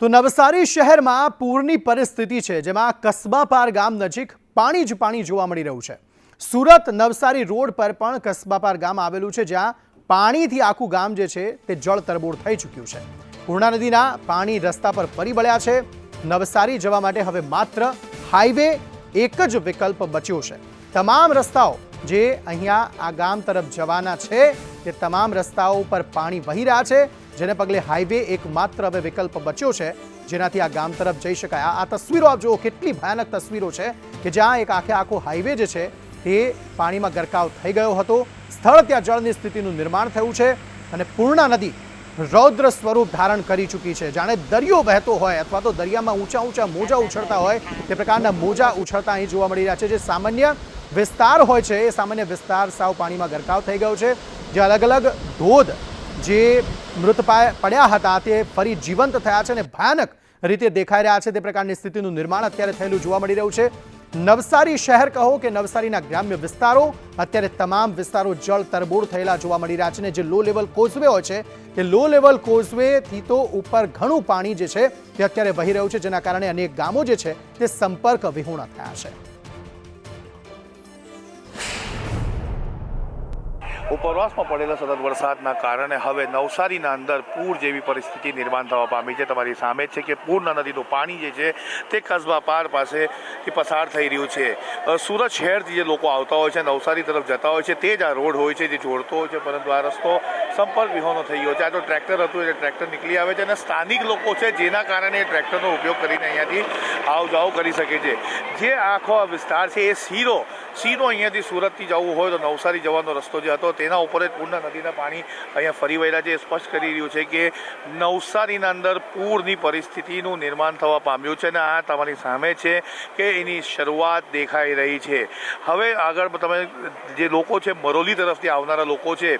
તો નવસારી શહેરમાં પૂરની પરિસ્થિતિ છે, જેમાં કસ્બાપાર ગામ નજીક પાણી જ પાણી જોવા મળી રહ્યું છે. સુરત નવસારી રોડ પર પણ કસ્બાપાર ગામ આવેલું છે, જ્યાં પાણીથી આખું ગામ જે છે, તે જળ તરબોળ થઈ ચૂક્યું છે. પૂર્ણા નદીના પાણી રસ્તા પર ફરી વળ્યા છે. નવસારી જવા માટે હવે માત્ર હાઈવે એક જ વિકલ્પ બચ્યો છે. તમામ રસ્તાઓ જે અહીંયા આ ગામ તરફ જવાના છે. તે તમામ રસ્તાઓ ઉપર પાણી વહી રહ્યા છે. જેને પગલે હાઈવે એકમાત્ર હવે વિકલ્પ બચ્યો છે. જેનાથી આ ગામ તરફ જઈ શકાય. આ- તસવીરો આપ જુઓ, કેટલી ભયાનક તસવીરો છે કે જ્યાં એક આખે આખો હાઈવે જે છે, તે પાણીમાં ગરકાવ થઈ ગયો હતો. સ્થળ ત્યાં જળની સ્થિતિનું નિર્માણ થયું છે અને પૂર્ણા નદી રૌદ્ર સ્વરૂપ ધારણ કરી ચૂકી છે. જાણે દરિયો વહેતો હોય અથવા તો દરિયામાં ઊંચા ઊંચા મોજા ઉછળતા હોય, તે પ્રકારના મોજા ઉછળતા અહીં જોવા મળી રહ્યા છે. જે સામાન્ય વિસ્તાર હોય છે, એ સામાન્ય વિસ્તાર સાવ પાણીમાં ગરકાવ થઈ ગયો છે જે અલગ અલગ ધોધ જે મૃત પડ્યા હતા, તે ફરી જીવંત થયા છે અને ભયાનક રીતે દેખાઈ રહ્યા છે. તે પ્રકારની સ્થિતિનું નિર્માણ અત્યારે થયેલું જોવા મળી રહ્યું છે. નવસારી શહેર કહો કે નવસારીના ગ્રામ્ય વિસ્તારો, અત્યારે તમામ વિસ્તારો જળ તરબોળ થયેલા જોવા મળી રહ્યા છે અને જે લો લેવલ કોઝવે હોય છે તે લો લેવલ કોઝવેથી તો ઉપર ઘણું પાણી જે છે, તે અત્યારે વહી રહ્યું છે, જેના કારણે અનેક ગામો જે છે, તે સંપર્ક વિહોણા થયા છે. ઉપરવાસમાં પડેલા સતત વરસાદના કારણે હવે નવસારીના અંદર પૂર જેવી પરિસ્થિતિ નિર્માણ થવા પામી છે. તમારી સામે છે કે પૂરના નદીનું પાણી જે છે તે કસબા પાર પાસેથી પસાર થઈ રહ્યું છે. સુરત શહેરથી જે લોકો આવતા હોય છે, નવસારી તરફ જતા હોય છે, તે જ આ રોડ હોય છે જે જોડતો હોય છે, પરંતુ આ રસ્તો સંપર્ક વિહોનો થઈ ગયો છે. આ તો ટ્રેક્ટર હતું એટલે ટ્રેક્ટર નીકળી આવે છે અને સ્થાનિક લોકો છે જેના કારણે એ ટ્રેક્ટરનો ઉપયોગ કરીને અહીંયાથી આવ જાવ કરી શકે છે. જે આખો વિસ્તાર છે એ સીરો સીધો અહીંયાથી સુરતથી જવું હોય તો નવસારી જવાનો રસ્તો જે હતો, તેના ઉપર જ પૂર્ણ નદીના પાણી અહીંયા ફરી વળ્યા છે. સ્પષ્ટ કરી રહ્યું છે કે નવસારીના અંદર પૂરની પરિસ્થિતિનું નિર્માણ થવા પામ્યું છે અને આ તમારી સામે છે કે એની શરૂઆત દેખાઈ રહી છે. હવે આગળ તમે જે લોકો છે, મરોલી તરફથી આવનારા લોકો છે,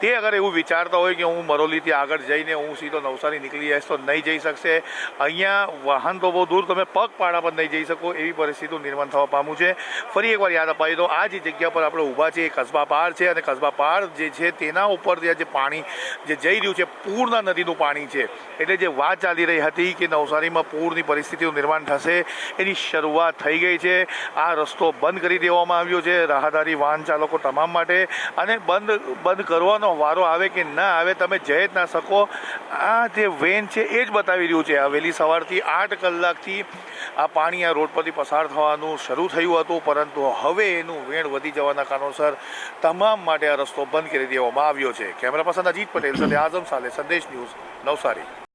તે અગર એવું વિચારતા હોય કે હું મરોલીથી આગળ જઈને હું સીધો નવસારી નીકળી જઈશ તો નહીં જઈ શકશે. અહીંયા વાહન તો બહુ દૂર, તમે પગપાળા પર નહીં જઈ શકો એવી પરિસ્થિતિનું નિર્માણ થવા પામ્યું છે. ફરી એકવાર યાદ અપાવી તો આ જે જગ્યા પર આપણે ઊભા છે એ કસ્બા પાર છે અને કસબા પાર જે છે તેના ઉપર જે પાણી જે જઈ રહ્યું છે, પૂરના નદીનું પાણી છે. એટલે જે વાત ચાલી રહી હતી કે નવસારીમાં પૂરની પરિસ્થિતિનું નિર્માણ થશે, એની શરૂઆત થઈ ગઈ છે. આ રસ્તો બંધ કરી દેવામાં આવ્યો છે, રાહદારી વાહન ચાલકો તમામ માટે. અને બંધ બંધ કરવાનો વારો આવે કે ના આવે તમે જઈ જ ના શકો. આ જે વેન છે એ જ બતાવી રહ્યું છે. આ વહેલી સવારથી આઠ કલાકથી આ પાણી આ રોડ પરથી પસાર થવાનું શરૂ થયું હતું, પરંતુ હવે એનું વેણ વધી જવાના કારણોસર તમામ માટે આ રસ્તો બંધ કરી દેવામાં આવ્યો છે. કેમેરા પર્સન અજીત પટેલ સાથે આઝમ સાલે સંદેશ ન્યૂઝ નવસારી.